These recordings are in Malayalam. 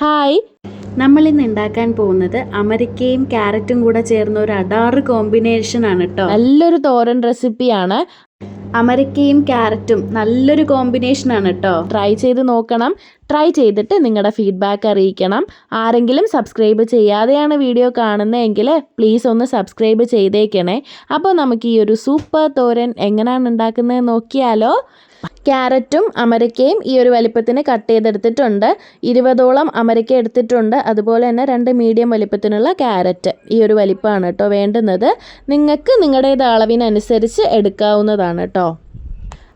ഹായ്. നമ്മൾ ഇന്ന് ഉണ്ടാക്കാൻ പോകുന്നത് അമരിക്കയും ക്യാരറ്റും കൂടെ ചേർന്ന ഒരു അടാറ് കോമ്പിനേഷൻ ആണ് കേട്ടോ നല്ലൊരു തോരൻ റെസിപ്പിയാണ് അമരിക്കയും ക്യാരറ്റും നല്ലൊരു കോമ്പിനേഷൻ ആണ് കേട്ടോ ട്രൈ ചെയ്ത് നോക്കണം. ട്രൈ ചെയ്തിട്ട് നിങ്ങളുടെ ഫീഡ്ബാക്ക് അറിയിക്കണം. ആരെങ്കിലും സബ്സ്ക്രൈബ് ചെയ്യാതെയാണ് വീഡിയോ കാണുന്നതെങ്കിൽ പ്ലീസ് ഒന്ന് സബ്സ്ക്രൈബ് ചെയ്തേക്കണേ. അപ്പോൾ നമുക്ക് ഈ ഒരു സൂപ്പർ തോരൻ എങ്ങനെയാണ് ഉണ്ടാക്കുന്നത് നോക്കിയാലോ. ക്യാരറ്റും അമരക്കയും ഈ ഒരു വലിപ്പത്തിന് കട്ട് ചെയ്തെടുത്തിട്ടുണ്ട്. ഇരുപതോളം അമരക്ക എടുത്തിട്ടുണ്ട്. അതുപോലെ തന്നെ രണ്ട് മീഡിയം വലിപ്പത്തിനുള്ള ക്യാരറ്റ് ഈ ഒരു വലിപ്പമാണ് കേട്ടോ വേണ്ടുന്നത്. നിങ്ങൾക്ക് നിങ്ങളുടേത് അളവിനനുസരിച്ച് എടുക്കാവുന്നതാണ് കേട്ടോ.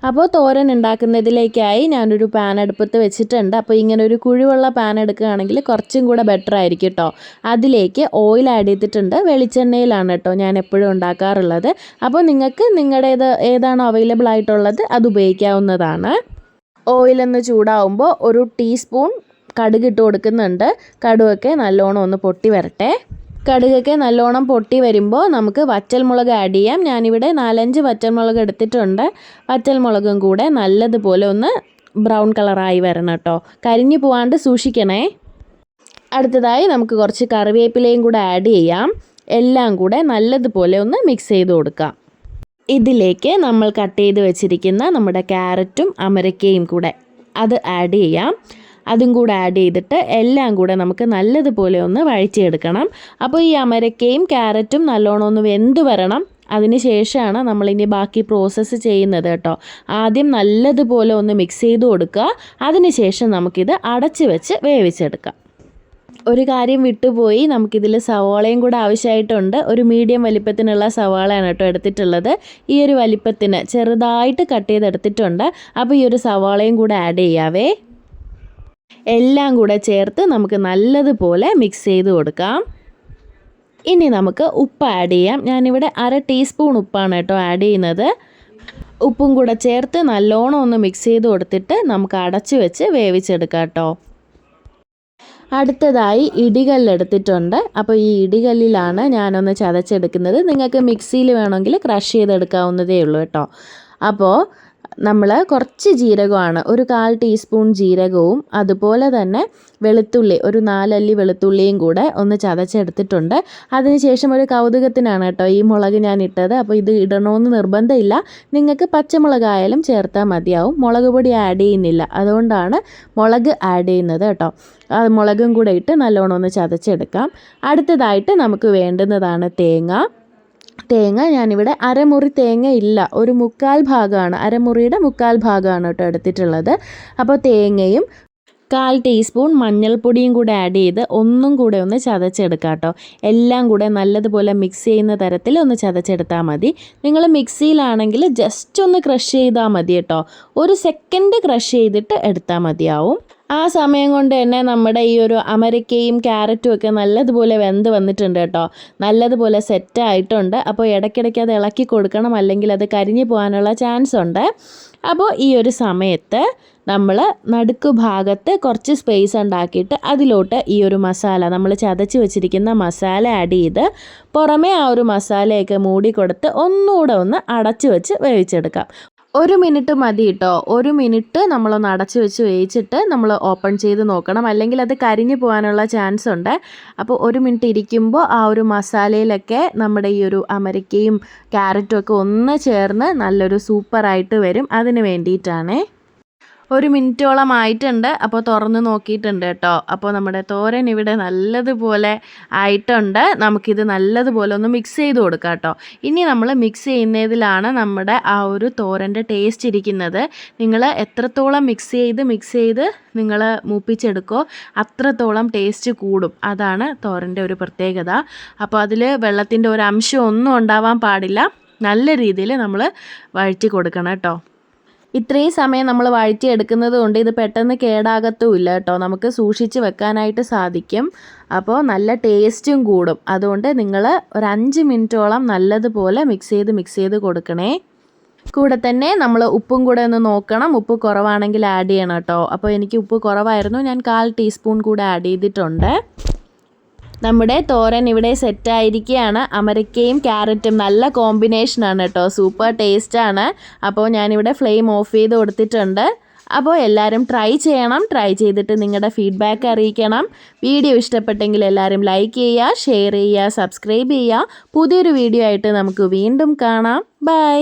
അപ്പോൾ തോരൻ ഉണ്ടാക്കുന്നതിലേക്കായി ഞാനൊരു പാൻ അടുപ്പത്ത് വെച്ചിട്ടുണ്ട്. അപ്പോൾ ഇങ്ങനെ ഒരു കുഴിവുള്ള പാൻ എടുക്കുകയാണെങ്കിൽ കുറച്ചും കൂടെ ബെറ്റർ ആയിരിക്കും കേട്ടോ അതിലേക്ക് ഓയിൽ ആഡ് ചെയ്തിട്ടുണ്ട്. വെളിച്ചെണ്ണയിലാണ് കേട്ടോ ഞാൻ എപ്പോഴും ഉണ്ടാക്കാറുള്ളത്. അപ്പോൾ നിങ്ങൾക്ക് നിങ്ങളുടേത് ഏതാണോ അവൈലബിൾ ആയിട്ടുള്ളത് അത് ഉപയോഗിക്കാവുന്നതാണ്. ഓയിലൊന്ന് ചൂടാവുമ്പോൾ ഒരു ടീസ്പൂൺ കടുക് ഇട്ട് കൊടുക്കുന്നുണ്ട്. കടുവൊക്കെ നല്ലോണം ഒന്ന് പൊട്ടി വരട്ടെ. കടുകൊക്കെ നല്ലോണം പൊട്ടി വരുമ്പോൾ നമുക്ക് വറ്റൽമുളക് ആഡ് ചെയ്യാം. ഞാനിവിടെ നാലഞ്ച് വറ്റൽമുളക് എടുത്തിട്ടുണ്ട്. വറ്റൽമുളകും കൂടെ നല്ലതുപോലെ ഒന്ന് ബ്രൗൺ കളറായി വരണം കേട്ടോ. കരിഞ്ഞു പോവാണ്ട് സൂക്ഷിക്കണേ. അടുത്തതായി നമുക്ക് കുറച്ച് കറിവേപ്പിലയും കൂടെ ആഡ് ചെയ്യാം. എല്ലാം കൂടെ നല്ലതുപോലെ ഒന്ന് മിക്സ് ചെയ്ത് കൊടുക്കാം. ഇതിലേക്ക് നമ്മൾ കട്ട് ചെയ്ത് വെച്ചിരിക്കുന്ന നമ്മുടെ ക്യാരറ്റും അമരക്കയും കൂടെ അത് ആഡ് ചെയ്യാം. അതും കൂടെ ആഡ് ചെയ്തിട്ട് എല്ലാം കൂടെ നമുക്ക് നല്ലതുപോലെ ഒന്ന് വഴറ്റിയെടുക്കണം. അപ്പോൾ ഈ അമരക്കയും ക്യാരറ്റും നല്ലോണം ഒന്ന് വെന്ത് വരണം. അതിന് ശേഷമാണ് നമ്മളിനി ബാക്കി പ്രോസസ്സ് ചെയ്യുന്നത് കേട്ടോ. ആദ്യം നല്ലതുപോലെ ഒന്ന് മിക്സ് ചെയ്ത് കൊടുക്കുക. അതിനുശേഷം നമുക്കിത് അടച്ച് വെച്ച് വേവിച്ചെടുക്കാം. ഒരു കാര്യം വിട്ടുപോയി. നമുക്കിതിൽ സവാളയും കൂടെ ആവശ്യമായിട്ടുണ്ട്. ഒരു മീഡിയം വലിപ്പത്തിനുള്ള സവാളയാണ് കേട്ടോ എടുത്തിട്ടുള്ളത്. ഈ ഒരു വലിപ്പത്തിന് ചെറുതായിട്ട് കട്ട് ചെയ്തെടുത്തിട്ടുണ്ട്. അപ്പോൾ ഈ ഒരു സവാളയും കൂടെ ആഡ് ചെയ്യാവേ. എല്ലാം കൂടെ ചേർത്ത് നമുക്ക് നല്ലതുപോലെ മിക്സ് ചെയ്ത് കൊടുക്കാം. ഇനി നമുക്ക് ഉപ്പ് ആഡ് ചെയ്യാം. ഞാനിവിടെ അര ടീസ്പൂൺ ഉപ്പാണ് കേട്ടോ ആഡ് ചെയ്യുന്നത്. ഉപ്പും കൂടെ ചേർത്ത് നല്ലോണം ഒന്ന് മിക്സ് ചെയ്ത് കൊടുത്തിട്ട് നമുക്ക് അടച്ചു വെച്ച് വേവിച്ചെടുക്കാം കേട്ടോ. അടുത്തതായി ഇടികല്ലെടുത്തിട്ടുണ്ട് അപ്പോൾ ഈ ഇടികല്ലിലാണ് ഞാനൊന്ന് ചതച്ചെടുക്കുന്നത്. നിങ്ങൾക്ക് മിക്സിയിൽ വേണമെങ്കിൽ ക്രഷ് ചെയ്തെടുക്കാവുന്നതേ ഉള്ളൂ കേട്ടോ. അപ്പോൾ നമ്മൾ കുറച്ച് ജീരകമാണ്. ഒരു കാൽ ടീസ്പൂൺ ജീരകവും അതുപോലെ തന്നെ വെളുത്തുള്ളി ഒരു നാലല്ലി വെളുത്തുള്ളിയും കൂടെ ഒന്ന് ചതച്ചെടുത്തിട്ടുണ്ട്. അതിനുശേഷം ഒരു കൗതുകത്തിനാണ് കേട്ടോ ഈ മുളക് ഞാൻ ഇട്ടത്. അപ്പോൾ ഇത് ഇടണമെന്ന് നിർബന്ധമില്ല. നിങ്ങൾക്ക് പച്ചമുളകായാലും ചേർത്താൽ മതിയാവും. മുളക് പൊടി ആഡ് ചെയ്യുന്നില്ല. അതുകൊണ്ടാണ് മുളക് ആഡ് ചെയ്യുന്നത് കേട്ടോ. അത് മുളകും കൂടെ ഇട്ട് നല്ലോണം ഒന്ന് ചതച്ചെടുക്കാം. അടുത്തതായിട്ട് നമുക്ക് വേണ്ടുന്നതാണ് തേങ്ങ. തേങ്ങ ഞാനിവിടെ അരമുറി തേങ്ങ ഇല്ല. ഒരു മുക്കാൽ ഭാഗമാണ്. അരമുറിയുടെ മുക്കാൽ ഭാഗമാണ് കേട്ടോ എടുത്തിട്ടുള്ളത്. അപ്പോൾ തേങ്ങയും കാൽ ടീസ്പൂൺ മഞ്ഞൾപ്പൊടിയും കൂടെ ആഡ് ചെയ്ത് ഒന്നും കൂടെ ഒന്ന് ചതച്ചെടുക്കാം കേട്ടോ. എല്ലാം കൂടെ നല്ലതുപോലെ മിക്സ് ചെയ്യുന്ന തരത്തിൽ ഒന്ന് ചതച്ചെടുത്താൽ മതി. നിങ്ങൾ മിക്സിയിലാണെങ്കിൽ ജസ്റ്റ് ഒന്ന് ക്രഷ് ചെയ്താൽ മതി കേട്ടോ. ഒരു സെക്കൻഡ് ക്രഷ് ചെയ്തിട്ട് എടുത്താൽ മതിയാവും. ആ സമയം കൊണ്ട് തന്നെ നമ്മുടെ ഈ ഒരു അമരക്കയും ക്യാരറ്റും ഒക്കെ നല്ലതുപോലെ വെന്ത് വന്നിട്ടുണ്ട് കേട്ടോ. നല്ലതുപോലെ സെറ്റ് ആയിട്ടുണ്ട്. അപ്പോൾ ഇടയ്ക്കിടയ്ക്ക് അത് ഇളക്കി കൊടുക്കണം. അല്ലെങ്കിൽ അത് കരിഞ്ഞു പോകാനുള്ള ചാൻസ് ഉണ്ട്. അപ്പോൾ ഈ ഒരു സമയത്ത് നമ്മൾ നടുക്ക് ഭാഗത്ത് കുറച്ച് സ്പേസ് ഉണ്ടാക്കിയിട്ട് അതിലോട്ട് ഈ ഒരു മസാല നമ്മൾ ചതച്ച് വെച്ചിരിക്കുന്ന മസാല ആഡ് ചെയ്ത് പുറമേ ആ ഒരു മസാലയൊക്കെ മൂടി കൊടുത്ത് ഒന്നുകൂടെ ഒന്ന് അടച്ചു വെച്ച് വേവിച്ചെടുക്കാം. ഒരു മിനിറ്റ് മതി കേട്ടോ ഒരു മിനിറ്റ് നമ്മളൊന്ന് അടച്ചു വെച്ച് വേവിച്ചിട്ട് നമ്മൾ ഓപ്പൺ ചെയ്ത് നോക്കണം. അല്ലെങ്കിൽ അത് കരിഞ്ഞു പോകാനുള്ള ചാൻസ് ഉണ്ട്. അപ്പോൾ ഒരു മിനിറ്റ് ഇരിക്കുമ്പോൾ ആ ഒരു മസാലയിലൊക്കെ നമ്മുടെ ഈ ഒരു അമരിക്കയും ക്യാരറ്റും ഒക്കെ ഒന്ന് ചേർന്ന് നല്ലൊരു സൂപ്പറായിട്ട് വരും. അതിന് വേണ്ടിയിട്ടാണേ. ഒരു മിനിറ്റോളം ആയിട്ടുണ്ട്. അപ്പോൾ തുറന്ന് നോക്കിയിട്ടുണ്ട് കേട്ടോ. അപ്പോൾ നമ്മുടെ തോരൻ ഇവിടെ നല്ലതുപോലെ ആയിട്ടുണ്ട്. നമുക്കിത് നല്ലതുപോലെ ഒന്ന് മിക്സ് ചെയ്ത് കൊടുക്കാം കേട്ടോ. ഇനി നമ്മൾ മിക്സ് ചെയ്യുന്നതിലാണ് നമ്മുടെ ആ ഒരു തോരന്റെ ടേസ്റ്റ് ഇരിക്കുന്നത്. നിങ്ങൾ എത്രത്തോളം മിക്സ് ചെയ്ത് മിക്സ് ചെയ്ത് നിങ്ങൾ മൂപ്പിച്ചെടുക്കോ അത്രത്തോളം ടേസ്റ്റ് കൂടും. അതാണ് തോരന്റെ ഒരു പ്രത്യേകത. അപ്പോൾ അതിൽ വെള്ളത്തിന്റെ ഒരു അംശം ഒന്നും ഉണ്ടാവാൻ പാടില്ല. നല്ല രീതിയിൽ നമ്മൾ വഴറ്റി കൊടുക്കണം കേട്ടോ. ഇത്രയും സമയം നമ്മൾ വഴറ്റിയെടുക്കുന്നത് കൊണ്ട് ഇത് പെട്ടെന്ന് കേടാകത്തുമില്ല കേട്ടോ. നമുക്ക് സൂക്ഷിച്ച് വെക്കാനായിട്ട് സാധിക്കും. അപ്പോൾ നല്ല ടേസ്റ്റും കൂടും. അതുകൊണ്ട് നിങ്ങൾ ഒരു അഞ്ച് മിനിറ്റോളം നല്ലതുപോലെ മിക്സ് ചെയ്ത് മിക്സ് ചെയ്ത് കൊടുക്കണേ. കൂടെ തന്നെ നമ്മൾ ഉപ്പും കൂടെ ഒന്ന് നോക്കണം. ഉപ്പ് കുറവാണെങ്കിൽ ആഡ് ചെയ്യണം കേട്ടോ. അപ്പോൾ എനിക്ക് ഉപ്പ് കുറവായിരുന്നു. ഞാൻ കാൽ ടീസ്പൂൺ കൂടെ ആഡ് ചെയ്തിട്ടുണ്ട്. നമ്മുടെ തോരൻ ഇവിടെ സെറ്റായിരിക്കുകയാണ് അമരക്കയും ക്യാരറ്റും നല്ല കോമ്പിനേഷനാണ് കേട്ടോ. സൂപ്പർ ടേസ്റ്റാണ് അപ്പോൾ ഞാനിവിടെ ഫ്ലെയിം ഓഫ് ചെയ്ത് കൊടുത്തിട്ടുണ്ട്. അപ്പോൾ എല്ലാവരും ട്രൈ ചെയ്യണം. ട്രൈ ചെയ്തിട്ട് നിങ്ങളുടെ ഫീഡ്ബാക്ക് അറിയിക്കണം. വീഡിയോ ഇഷ്ടപ്പെട്ടെങ്കിൽ എല്ലാവരും ലൈക്ക് ചെയ്യുക ഷെയർ ചെയ്യുക സബ്സ്ക്രൈബ് ചെയ്യുക. പുതിയൊരു വീഡിയോ ആയിട്ട് നമുക്ക് വീണ്ടും കാണാം. ബൈ